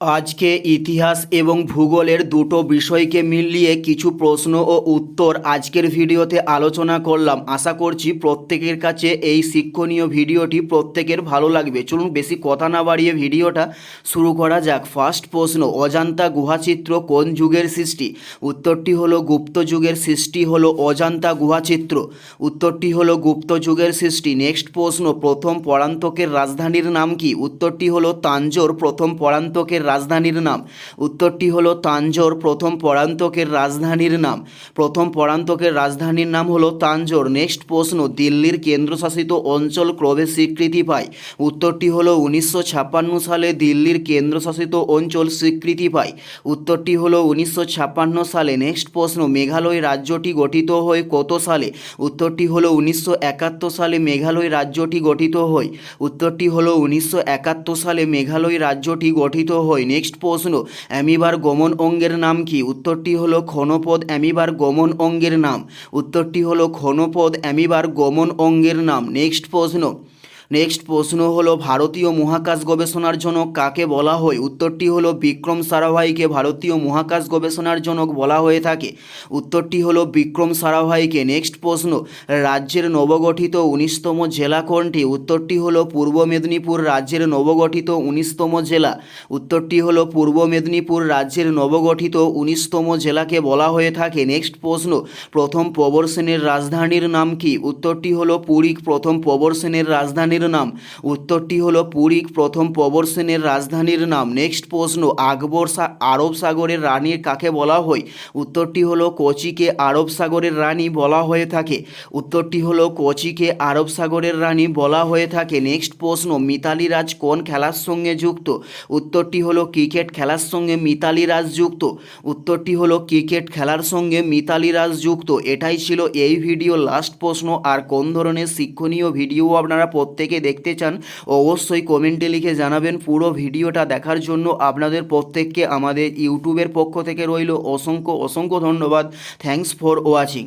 আজকে ইতিহাস এবং ভূগোলের দুটো বিষয়কে মিলিয়ে কিছু প্রশ্ন ও উত্তর আজকের ভিডিওতে আলোচনা করলাম। আশা করছি প্রত্যেকের কাছে এই শিক্ষণীয় ভিডিওটি প্রত্যেকের ভালো লাগবে। চলুন বেশি কথা না বাড়িয়ে ভিডিওটা শুরু করা যাক। ফার্স্ট প্রশ্ন, অজান্তা গুহাচিত্র কোন যুগের সৃষ্টি? উত্তরটি হলো গুপ্ত যুগের সৃষ্টি হলো অজান্তা গুহাচিত্র। উত্তরটি হলো গুপ্ত যুগের সৃষ্টি। নেক্সট প্রশ্ন, প্রথম পরান্তকের রাজধানীর নাম কি? উত্তরটি হলো তাঞ্জোর, প্রথম পরান্তকের রাজধানীর নাম। উত্তরটি হলো তাঞ্জোর। প্রথম পরান্তকের রাজধানীর নাম। প্রথম পরান্তকের রাজধানীর নাম হলো তাঞ্জোর। নেক্সট প্রশ্ন, দিল্লির কেন্দ্রশাসিত অঞ্চল কবে স্বীকৃতি পায়। উত্তরটি হলো উনিশশো ছাপ্পান্ন সালে দিল্লির কেন্দ্রশাসিত অঞ্চল স্বীকৃতি পায়। উত্তরটি হলো উনিশশো ছাপ্পান্ন সালে। নেক্সট প্রশ্ন, মেঘালয় রাজ্যটি গঠিত হয় কত সালে? উত্তরটি হলো উনিশশো একাত্তর সালে মেঘালয় রাজ্যটি গঠিত হয়। উত্তরটি হলো উনিশশো একাত্তর সালে মেঘালয় রাজ্যটি গঠিত হয়। নেক্সট প্রশ্ন, অ্যামিবার গমন অঙ্গের নাম কি? উত্তরটি হলো ক্ষণপদ অ্যামিবার গমন অঙ্গের নাম। উত্তরটি হলো ক্ষণপদ অ্যামিবার গমন অঙ্গের নাম। নেক্সট প্রশ্ন নেক্সট প্রশ্ন হলো, ভারতীয় মহাকাশ গবেষণার জনক কাকে বলা হয়? উত্তরটি হলো, বিক্রম সারাভাইকে ভারতীয় মহাকাশ গবেষণার জনক বলা হয়ে থাকে। উত্তরটি হলো, বিক্রম সারাভাইকে। নেক্সট প্রশ্ন, রাজ্যের নবগঠিত উনিশতম জেলা কোনটি? উত্তরটি হলো, পূর্ব মেদিনীপুর রাজ্যের নবগঠিত উনিশতম জেলা। উত্তরটি হলো, পূর্ব মেদিনীপুর রাজ্যের নবগঠিত উনিশতম জেলাকে বলা হয়ে থাকে। নেক্সট প্রশ্ন, প্রথম প্রবর সেনের রাজধানীর নাম কি? উত্তরটি হলো পুরী প্রথম প্রবর সেনের রাজধানীর নাম। উত্তরটি হলো পুরী, প্রথম পবর সেনের রাজধানীর নাম। নেক্সট প্রশ্ন, আকবর আরব সাগরের রানীর কাকে বলা হয়? উত্তরটি হলো, কোচিকে আরব সাগরের রানী বলা হয়ে থাকে। উত্তরটি হলো, কোচিকে আরব সাগরের রানী বলা হয়ে থাকে। নেক্সট প্রশ্ন মিতালি রাজ কোন খেলার সঙ্গে যুক্ত? উত্তরটি হলো, ক্রিকেট খেলার সঙ্গে মিতালি রাজ যুক্ত। উত্তরটি হলো, ক্রিকেট খেলার সঙ্গে মিতালি রাজ যুক্ত। এটাই ছিল এই ভিডিও লাস্ট প্রশ্ন। আর কোন ধরনের শিক্ষণীয় ভিডিও আপনারা প্রত্যেকে দেখতে চান, অবশ্যই কমেন্টে লিখে জানাবেন। পুরো ভিডিওটা দেখার জন্য আপনাদের প্রত্যেককে আমাদের ইউটিউবের পক্ষ থেকে রইল। অসংখ্য অসংখ্য ধন্যবাদ। Thanks for watching